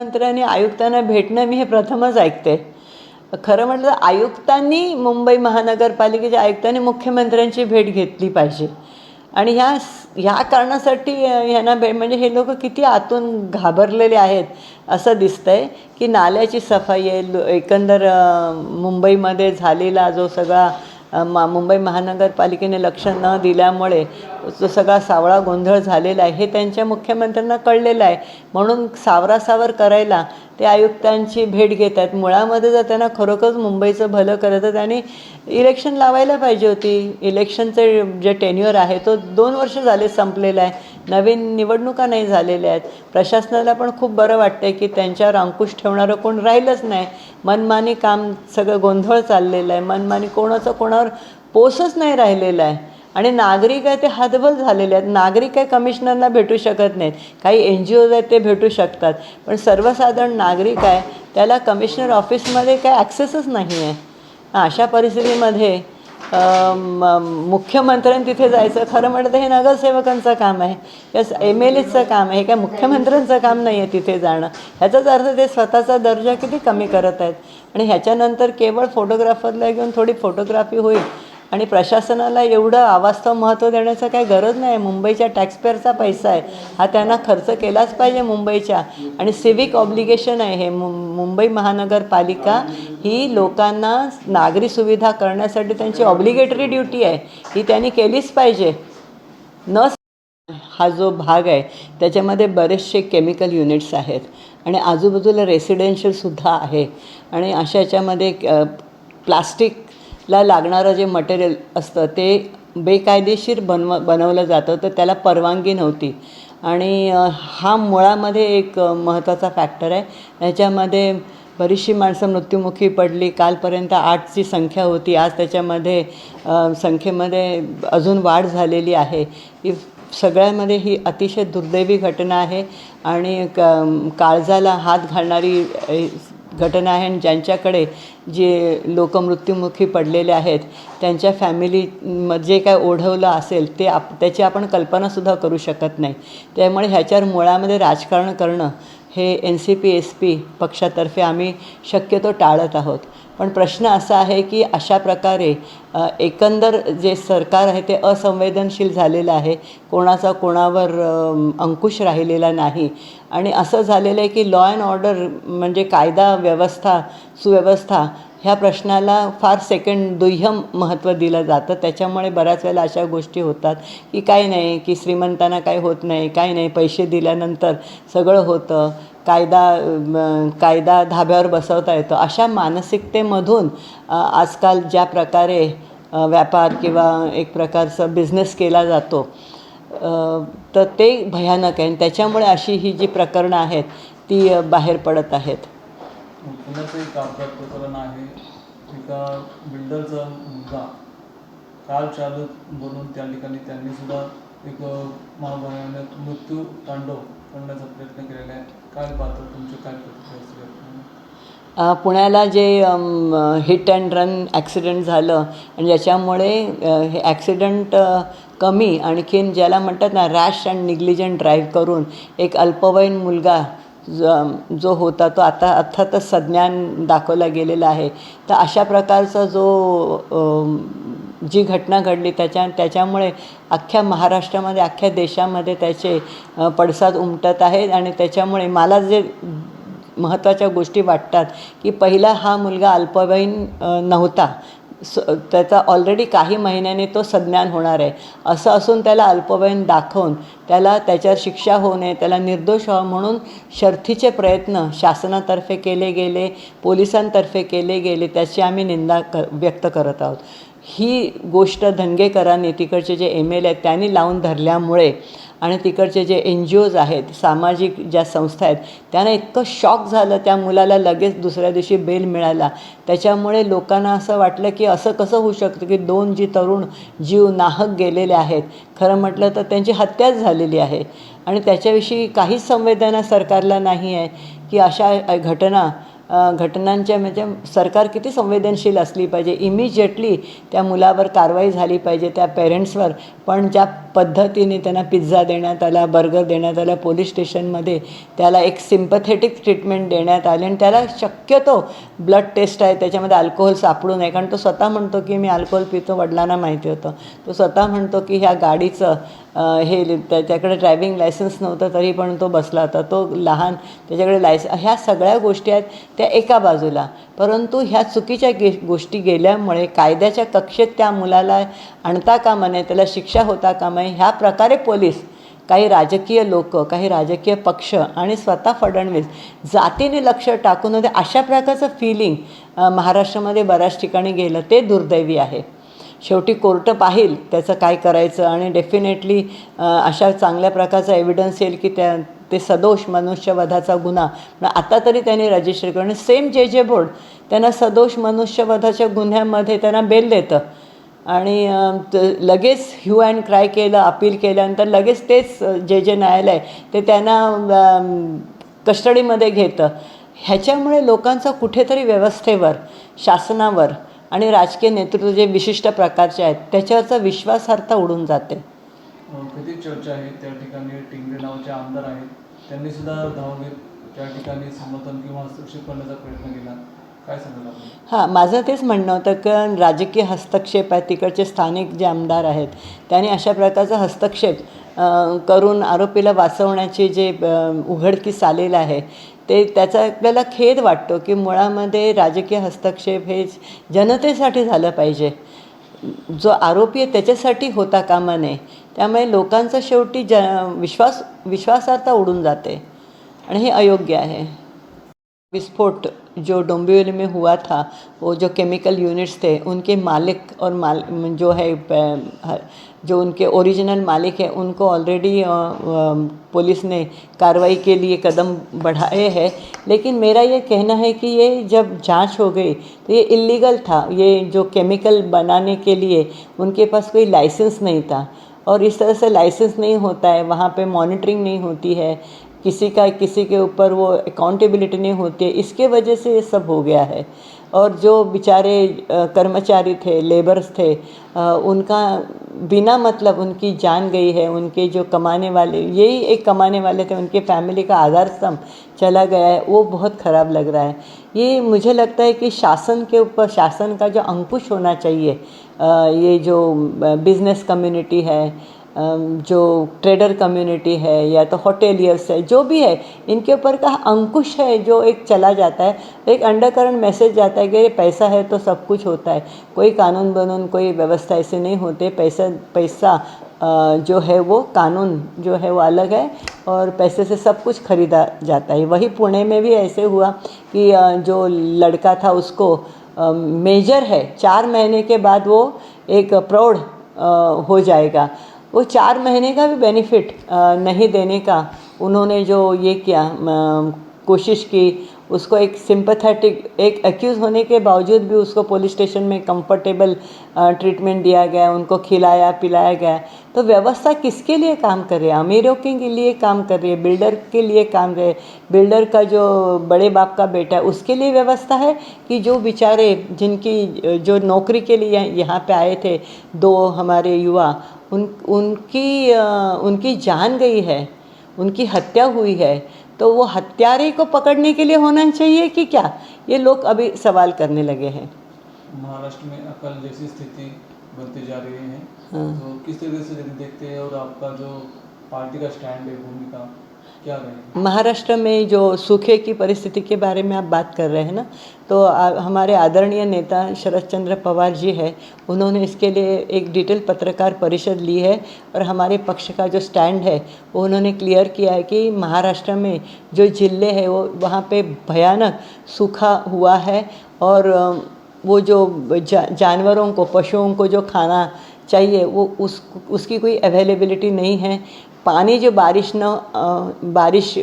मंत्र्यांनी आयुक्तांना भेटणं मी हे प्रथमच ऐकते. खरं म्हटलं आयुक्तांनी मुंबई महानगरपालिकेच्या आयुक्तांनी मुख्यमंत्र्यांची भेट घेतली पाहिजे. आणि ह्या ह्या कारणासाठी ह्यांना भे म्हणजे हे लोक किती आतून घाबरलेले आहेत असं दिसतं आहे की नाल्याची सफाई आहे. एकंदर मुंबईमध्ये झालेला जो सगळा मा मुंबई महानगरपालिकेने लक्ष न दिल्यामुळे जो सगळा सावळा गोंधळ झालेला आहे हे त्यांच्या मुख्यमंत्र्यांना कळलेलं आहे. म्हणून सावरासावर करायला ते आयुक्तांची भेट घेत आहेत मुळामध्ये जर त्यांना खरोखरच मुंबईचं भलं करत आहेत आणि इलेक्शन लावायला पाहिजे होती. इलेक्शनचे जे टेन्युअर आहे तो दोन वर्ष झाले संपलेला आहे. नवीन निवडणुका नाही झालेल्या आहेत. प्रशासनाला पण खूप बरं वाटतं की त्यांच्यावर अंकुश ठेवणारं कोण राहिलंच नाही. मनमानी काम सगळं गोंधळ चाललेलं आहे. मनमानी कोणाचं कोणावर पोसच नाही राहिलेलं आहे. आणि नागरिक आहे ते हतबल झालेले आहेत. नागरिक काही कमिशनरला भेटू शकत नाहीत. काही एन जी ओज आहेत ते भेटू शकतात. पण सर्वसाधारण नागरिक आहे त्याला कमिशनर ऑफिसमध्ये काही ॲक्सेसच नाही आहे अशा परिस्थितीमध्ये मुख्यमंत्र्यांनी तिथे जायचं. खरं म्हटलं तर हे नगरसेवकांचं काम आहे. या एम एल एचं काम आहे. हे काय मुख्यमंत्र्यांचं काम नाही आहे तिथे जाणं. ह्याचाच अर्थ ते स्वतःचा दर्जा किती कमी करत आहेत. आणि ह्याच्यानंतर केवळ फोटोग्राफरला घेऊन थोडी फोटोग्राफी होईल. आणि प्रशासनाला एवढं अवास्तव महत्त्व देण्याचं काही गरज नाही. मुंबईच्या टॅक्सपेअरचा पैसा आहे. हा त्यांना खर्च केलाच पाहिजे मुंबईच्या. आणि सिविक ऑब्लिगेशन आहे. हे मुं मुंबई महानगरपालिका ही लोकांना नागरी सुविधा करण्यासाठी त्यांची ऑब्लिगेटरी ड्युटी आहे. ही त्यांनी केलीच पाहिजे. न हा जो भाग आहे त्याच्यामध्ये बरेचसे केमिकल युनिट्स आहेत. आणि आजूबाजूला रेसिडेन्शियलसुद्धा आहे. आणि अशा याच्यामध्ये प्लास्टिक ला लागणारं जे मटेरियल असतं ते बेकायदेशीर बनव बनवलं जातं तर त्याला परवानगी नव्हती. आणि हा मुळामध्ये एक महत्त्वाचा फॅक्टर आहे. याच्यामध्ये बरीचशी माणसं मृत्युमुखी पडली. कालपर्यंत आठची संख्या होती. आज त्याच्यामध्ये संख्येमध्ये अजून वाढ झालेली आहे. ही सगळ्यामध्ये ही अतिशय दुर्दैवी घटना आहे. आणि क काळजाला हात घालणारी घटना आहे आणि ज्यांच्याकडे जे लोक मृत्युमुखी पडलेले आहेत त्यांच्या फॅमिली जे काय ओढवलं असेल ते आप त्याची आपण कल्पनासुद्धा करू शकत नाही. त्यामुळे ह्याच्यावर मुळामध्ये राजकारण करणं हे N C P S P पक्षातर्फे आम्ही शक्यतो टाळत आहोत. पण प्रश्न असा आहे की अशा प्रकारे एकंदर जे सरकार आहे ते असंवेदनशील झालेलं आहे. कोणाचा कोणावर अंकुश राहिलेला नाही. आणि असं झालेलं आहे की लॉ अँड ऑर्डर म्हणजे कायदा व्यवस्था सुव्यवस्था ह्या प्रश्नाला फार सेकंड दुय्यम महत्त्व दिलं जातं. त्याच्यामुळे बऱ्याच वेळेला अशा गोष्टी होतात की काय नाही की श्रीमंतांना काय होत नाही काय नाही. पैसे दिल्यानंतर सगळं होतं. कायदा कायदा धाब्यावर बसवता येतो. अशा मानसिकतेमधून आजकाल ज्या प्रकारे व्यापार किंवा एक प्रकारचा बिझनेस केला जातो तर ते भयानक आहे. आणि त्याच्यामुळे अशी ही जी प्रकरणं आहेत ती बाहेर पडत आहेत. पुण्याचं एक अपघात प्रकरण आहे एका बिल्डरचा मुलगा कार चालक बनून त्या ठिकाणी त्यांनी सुद्धा एक महाभयानक मृत्यू तांडव करण्याचा प्रयत्न केलेला आहे. काय पाहतो तुमचे काय प्रतिक्रिया पुण्याला जे हिट अँड रन ॲक्सिडेंट झालं आणि ज्याच्यामुळे हे ॲक्सिडेंट कमी आणखीन ज्याला म्हणतात ना रॅश अँड निग्लिजंट ड्राईव्ह करून एक अल्पवयीन मुलगा ज- जो होता तो आता अर्थातच संज्ञान दाखवला गेलेला आहे. तर अशा प्रकारचा जो जी घटना घडली त्याच्या त्याच्यामुळे अख्ख्या महाराष्ट्रामध्ये अख्ख्या देशामध्ये त्याचे पडसाद उमटत आहेत आणि त्याच्यामुळे मला जे महत्त्वाच्या गोष्टी वाटतात की पहिला हा मुलगा अल्पवयीन नव्हता. स त्याचा ऑलरेडी काही महिन्याने तो सज्ञान होणार आहे. असं असून त्याला अल्पवयीन दाखवून त्याला त्याच्यावर शिक्षा होऊ नये त्याला निर्दोष व्हावं म्हणून शर्थीचे प्रयत्न शासनातर्फे केले गेले पोलिसांतर्फे केले गेले त्याची आम्ही निंदा क व्यक्त करत आहोत. ही गोष्ट धनगेकरांनी तिकडचे जे एम एल आहेत त्यांनी लावून धरल्यामुळे आणि तिकडचे जे एन जी ओज आहेत सामाजिक ज्या संस्था आहेत त्यांना इतकं शॉक झालं त्या मुलाला लगेच दुसऱ्या दिवशी बेल मिळाला. त्याच्यामुळे लोकांना असं वाटलं की असं कसं होऊ शकतं की दोन जी तरुण जीव नाहक गेलेले आहेत. खरं म्हटलं तर त्यांची हत्याच झालेली आहे. आणि त्याच्याविषयी काहीच संवेदना सरकारला नाही आहे की अशा घटना घटनांच्या म्हणजे सरकार किती संवेदनशील असली पाहिजे. इमिजिएटली त्या मुलावर कारवाई झाली पाहिजे त्या पेरेंट्सवर पण ज्या पद्धतीने त्यांना पिझ्झा देण्यात आला बर्गर देण्यात आला पोलीस स्टेशनमध्ये त्याला एक सिम्पथेटिक ट्रीटमेंट देण्यात आली आणि त्याला शक्यतो ब्लड टेस्ट आहे त्याच्यामध्ये अल्कोहोल सापडू नये. कारण तो स्वतः म्हणतो की मी अल्कोहोल पितो वडिलांना माहिती होतं. तो स्वतः म्हणतो की ह्या गाडीचं हे त्याच्याकडे ड्रायव्हिंग लायसन्स नव्हतं तरी पण तो बसला होता. तो लहान त्याच्याकडे लायस ह्या सगळ्या गोष्टी आहेत त्या एका बाजूला. परंतु ह्या चुकीच्या गे गोष्टी गेल्यामुळे कायद्याच्या कक्षेत त्या मुलाला आणता कामा नये त्याला शिक्षा होता कामा नये ह्या प्रकारे पोलीस काही राजकीय लोक काही राजकीय पक्ष आणि स्वतः फडणवीस जातीने लक्ष टाकून होते अशा प्रकारचं फिलिंग महाराष्ट्रामध्ये बऱ्याच ठिकाणी गेलं ते दुर्दैवी आहे. शेवटी कोर्ट पाहिल त्याचं काय करायचं. आणि डेफिनेटली अशा चांगल्या प्रकारचा एव्हिडन्स येईल की त्या ते सदोष मनुष्यवधाचा गुन्हा. आता तरी त्यांनी रजिस्टर करणं सेम जे जे बोर्ड त्यांना सदोष मनुष्यवधाच्या गुन्ह्यामध्ये त्यांना बेल देतं. आणि लगेच ह्यू अँड क्राय केलं अपील केल्यानंतर लगेच तेच जे जे न्यायालय ते त्यांना कस्टडीमध्ये घेतं. ह्याच्यामुळे लोकांचा कुठेतरी व्यवस्थेवर शासनावर आणि राजकीय नेतृत्व जे विशिष्ट प्रकारचे आहेत त्याच्यावरचा विश्वासार्हता उडून जाते. किती चर्चा आहे त्या ठिकाणी? टिंगरे नावाचे आमदार आहेत. त्यांनी सुद्धा धाव घेत त्या ठिकाणी समर्थन किंवा हस्तक्षेप करण्याचा प्रयत्न केला. काय सांगाल आपण? हां माझं तेच म्हणणं होतं की राजकीय हस्तक्षेप आहे तिकडचे स्थानिक जे आमदार आहेत त्यांनी अशा प्रकारचा हस्तक्षेप करून आरोपीला वाचवण्याचे जे उघडकीस आलेलं आहे ते त्याचा आपल्याला खेद वाटतो की मुळामध्ये राजकीय हस्तक्षेप हे जनतेसाठी झालं पाहिजे. जो आरोपी आहे त्याच्यासाठी होता कामा नये. त्यामुळे लोकांचा शेवटी ज विश्वास विश्वासार्हता उडून जाते आणि हे अयोग्य आहे. विस्फोट जो डोंबिवली में हुआ था, वो जो केमिकल यूनिट्स थे, उनके मालिक और माल, जो है जो उनके ओरिजिनल मालिक है, उनको ऑलरेडी पुलिस ने कार्रवाई के लिए कदम बढ़ाए हैं। लेकिन मेरा ये कहना है कि ये जब जाँच हो गई तो ये इलीगल था। ये जो केमिकल बनाने के लिए उनके पास कोई लाइसेंस नहीं था। और इस तरह से लाइसेंस नहीं होता है, वहाँ पे मॉनिटरिंग नहीं होती है। किसी का, किसी के ऊपर वो अकाउंटेबिलिटी नहीं होती है, इसके वजह से ये सब हो गया है। और जो बेचारे कर्मचारी थे लेबर्स थे उनका बिना मतलब उनकी जान गई है, उनके जो कमाने वाले, यही एक कमाने वाले थे, उनके फैमिली का आधार स्तंभ चला गया है, वो बहुत ख़राब लग रहा है। ये मुझे लगता है कि शासन के ऊपर, शासन का जो अंकुश होना चाहिए ये जो बिज़नेस कम्युनिटी है जो ट्रेडर कम्युनिटी है या तो होटेलियर्स है, जो भी है, इनके ऊपर का अंकुश है जो एक चला जाता है। एक अंडरकरंट मैसेज जाता है कि ये पैसा है तो सब कुछ होता है। कोई कानून बनून, कोई व्यवस्था ऐसे नहीं होते। पैसा पैसा जो है वो कानून जो है वो अलग है और पैसे से सब कुछ खरीदा जाता है। वही पुणे में भी ऐसे हुआ कि जो लड़का था उसको मेजर है, चार महीने के बाद वो एक प्रौढ़ हो जाएगा। वो चार महीने का भी बेनिफिट नहीं देने का उन्होंने जो ये किया कोशिश की उसको एक सिंपथेटिक एक एक्यूज़ होने के बावजूद भी उसको पुलिस स्टेशन में कंफर्टेबल ट्रीटमेंट दिया गया, उनको खिलाया, पिलाया गया। तो व्यवस्था किसके लिए काम कर रही है? अमीरों के लिए काम कर रही है? बिल्डर के लिए काम कर रही है? बिल्डर का जो बड़े बाप का बेटा है, उसके लिए व्यवस्था है कि जो बेचारे जिनकी, जो नौकरी के लिए यहाँ पे आए थे, दो हमारे युवा, उन, उनकी उनकी जान गई है, उनकी हत्या हुई है तो वो हत्यारे को पकड़ने के लिए होना चाहिए कि क्या? ये लोग अभी सवाल करने लगे हैं। महाराष्ट्र में अकल जैसी स्थिति बनती जा रही है। हाँ। तो किस तरीके से देखते हैं और आपका जो पार्टी का स्टैंड है भूमिका महाराष्ट्र में जो सूखे की परिस्थिति के बारे में आप बात कर रहे हैं ना तो आ, हमारे आदरणीय नेता शरद चंद्र पवार जी है उन्होंने इसके लिए एक डिटेल पत्रकार परिषद ली है और हमारे पक्ष का जो स्टैंड है वो उन्होंने क्लियर किया है कि महाराष्ट्र में जो ज़िले हैं वो वहाँ पे भयानक सूखा हुआ है और वो जो जा, जानवरों को पशुओं को जो खाना चाहिए वो उस उसकी कोई अवेलेबिलिटी नहीं है पानी जो बारिश न बारिश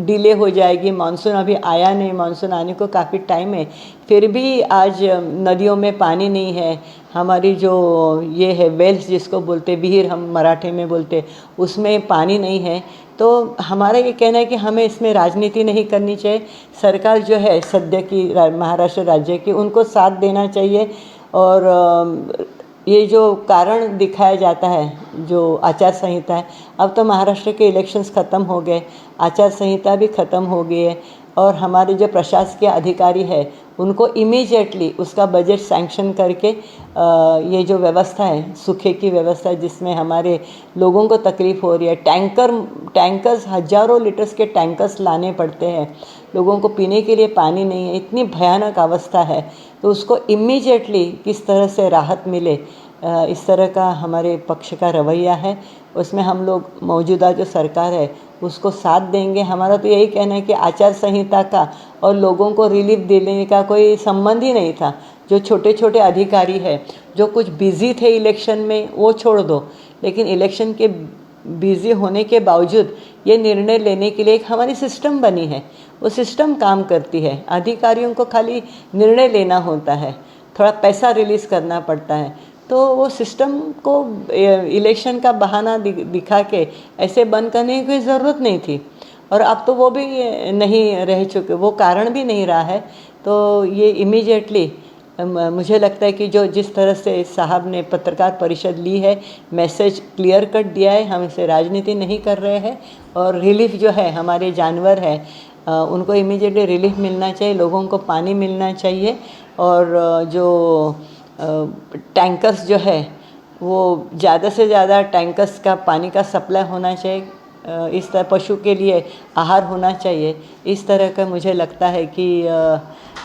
डिले हो जाएगी मानसून अभी आया नहीं मानसून आने को काफ़ी टाइम है, फिर भी आज नदियों में पानी नहीं है, हमारी जो ये है वेल्स जिसको बोलते विहीर हम मराठे में बोलते उसमें पानी नहीं है तो हमारा ये कहना है कि हमें इसमें राजनीति नहीं करनी चाहिए, सरकार जो है सद्य की, महाराष्ट्र राज्य की, उनको साथ देना चाहिए और ये जो कारण दिखाया जाता है जो आचार संहिता है अब तो महाराष्ट्र के इलेक्शंस ख़त्म हो गए आचार संहिता भी ख़त्म हो गई है और हमारे जो प्रशासकीय अधिकारी है उनको इमीजिएटली उसका बजट सैंक्शन करके अ, ये जो व्यवस्था है सूखे की व्यवस्था जिसमें हमारे लोगों को तकलीफ़ हो रही है टैंकर टैंकर्स हज़ारों लीटर्स के टैंकर्स लाने पड़ते हैं। लोगों को पीने के लिए पानी नहीं है, इतनी भयानक अवस्था है। तो उसको इमीडिएटली किस तरह से राहत मिले? इस तरह का हमारे पक्ष का रवैया है। उसमें हम लोग मौजूदा जो सरकार है, उसको साथ देंगे। हमारा तो यही कहना है कि आचार संहिता का और लोगों को रिलीफ देने का कोई संबंध ही नहीं था। जो छोटे छोटे अधिकारी है, जो कुछ बिज़ी थे इलेक्शन में, वो छोड़ दो। लेकिन इलेक्शन के बिज़ी होने के बावजूद ये निर्णय लेने के लिए एक हमारी सिस्टम बनी है। वो सिस्टम काम करती है। अधिकारियों को खाली निर्णय लेना होता है। थोड़ा पैसा रिलीज़ करना पड़ता है। तो वो सिस्टम को इलेक्शन का बहाना दिखा के ऐसे बंद करने की ज़रूरत नहीं थी। और अब तो वो भी नहीं रह चुके, वो कारण भी नहीं रहा है। तो ये इमीडिएटली मुझे लगता है कि जो जिस तरह से साहब ने पत्रकार परिषद ली है मैसेज क्लियर कट दिया है, हम इसे राजनीति नहीं कर रहे हैं। और रिलीफ जो है, हमारे जानवर है उनको इमीडिएटली रिलीफ मिलना चाहिए, लोगों को पानी मिलना चाहिए और जो टैंकर्स जो है, वो ज़्यादा से ज़्यादा टैंकर्स का पानी का सप्लाई होना चाहिए। इस तरह पशु के लिए आहार होना चाहिए। इस तरह का मुझे लगता है कि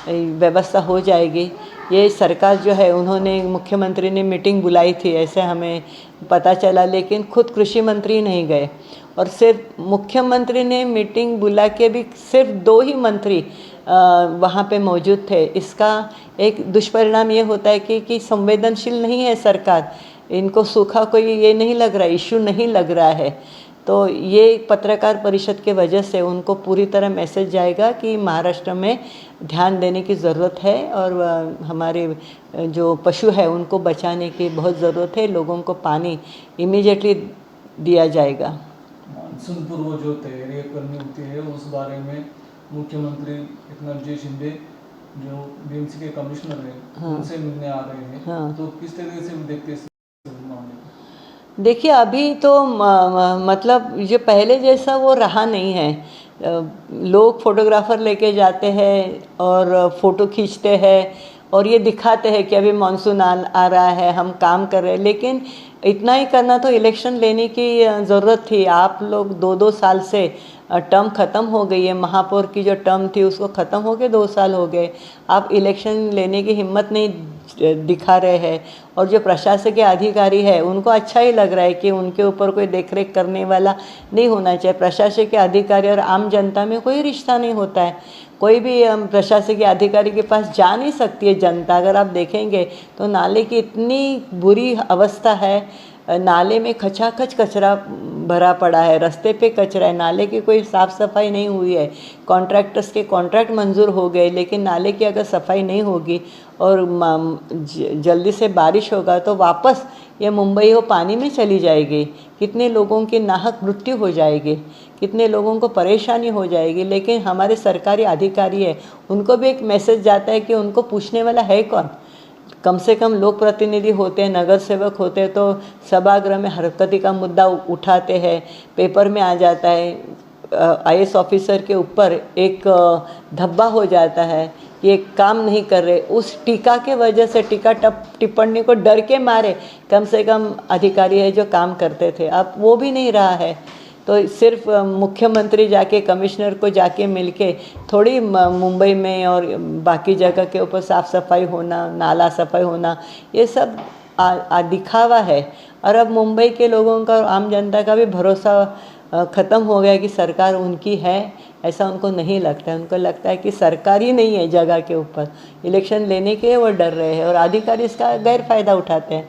व्यवस्था हो जाएगी। ये सरकार जो है, उन्होंने मुख्यमंत्री ने मीटिंग बुलाई थी, ऐसे हमें पता चला, लेकिन खुद कृषि मंत्री नहीं गए। और सिर्फ़ मुख्यमंत्री ने मीटिंग बुला के भी सिर्फ़ दो ही मंत्री वहाँ पे मौजूद थे। इसका एक दुष्परिणाम ये होता है कि कि संवेदनशील नहीं है सरकार। इनको सूखा कोई ये नहीं लग रहा इशू नहीं लग रहा है। तो ये पत्रकार परिषद के वजह से उनको पूरी तरह मैसेज जाएगा कि महाराष्ट्र में ध्यान देने की ज़रूरत है और हमारे जो पशु है उनको बचाने की बहुत ज़रूरत है लोगों को पानी इमीडिएटली दिया जाएगा मानसून पूर्व जो तैयारी करनी होती है उस बारे में मुख्यमंत्री एकनाथ जी शिंदे जो बीएमसी के कमिश्नर हैं हाँ। उनसे मिलने आ रहे हैं हाँ। तो किस तरीके से देखते हैं देखिए अभी तो मतलब ये पहले जैसा वो रहा नहीं है। लोग फोटोग्राफर लेके जाते हैं और फ़ोटो खींचते हैं और ये दिखाते हैं कि अभी मानसून आ, आ रहा है हम काम कर रहे हैं। लेकिन इतना ही करना तो इलेक्शन लेने की ज़रूरत थी। आप लोग दो दो साल से टर्म ख़त्म हो गई है। महापौर की जो टर्म थी, उसको ख़त्म हो गए दो साल हो गए। आप इलेक्शन लेने की हिम्मत नहीं दिखा रहे हैं। और जो प्रशासकीय अधिकारी है, उनको अच्छा ही लग रहा है कि उनके ऊपर कोई देखरेख करने वाला नहीं होना चाहिए। प्रशासकीय अधिकारी और आम जनता में कोई रिश्ता नहीं होता है। कोई भी प्रशासकीय अधिकारी के पास जा नहीं सकती है जनता। अगर आप देखेंगे तो नाले की इतनी बुरी अवस्था है। नाले में खचाखच कचरा भरा पड़ा है, रास्ते पे कचरा है, नाले की कोई साफ़ सफ़ाई नहीं हुई है। कॉन्ट्रैक्टर्स के कॉन्ट्रैक्ट मंजूर हो गए, लेकिन नाले की अगर सफ़ाई नहीं होगी और जल्दी से बारिश होगा तो वापस ये मुंबई हो पानी में चली जाएगी। कितने लोगों की नाहक मृत्यु हो जाएगी, कितने लोगों को परेशानी हो जाएगी, लेकिन हमारे सरकारी अधिकारी है, उनको भी एक मैसेज जाता है कि उनको पूछने वाला है कौन? कम से कम लोक प्रतिनिधि होते हैं, नगर सेवक होते हैं तो सभागृह में हरकती का मुद्दा उठाते हैं, पेपर में आ जाता है आईएस ऑफिसर के ऊपर एक धब्बा हो जाता है ये काम नहीं कर रहे। उस टीका के वजह से टीका टप, टिप्पणी को डर के मारे कम से कम अधिकारी है जो काम करते थे। अब वो भी नहीं रहा है। तो सिर्फ़ मुख्यमंत्री जाके कमिश्नर को जाके मिलके थोड़ी मुंबई में और बाकी जगह के ऊपर साफ़ सफ़ाई होना नाला सफ़ाई होना ये सब आ, आ दिखावा है। और अब मुंबई के लोगों का और आम जनता का भी भरोसा ख़त्म हो गया कि सरकार उनकी है ऐसा उनको नहीं लगता है। उनको लगता है कि सरकार ही नहीं है जगह के ऊपर। इलेक्शन लेने के वो डर रहे हैं और अधिकारी इसका गैर फ़ायदा उठाते हैं।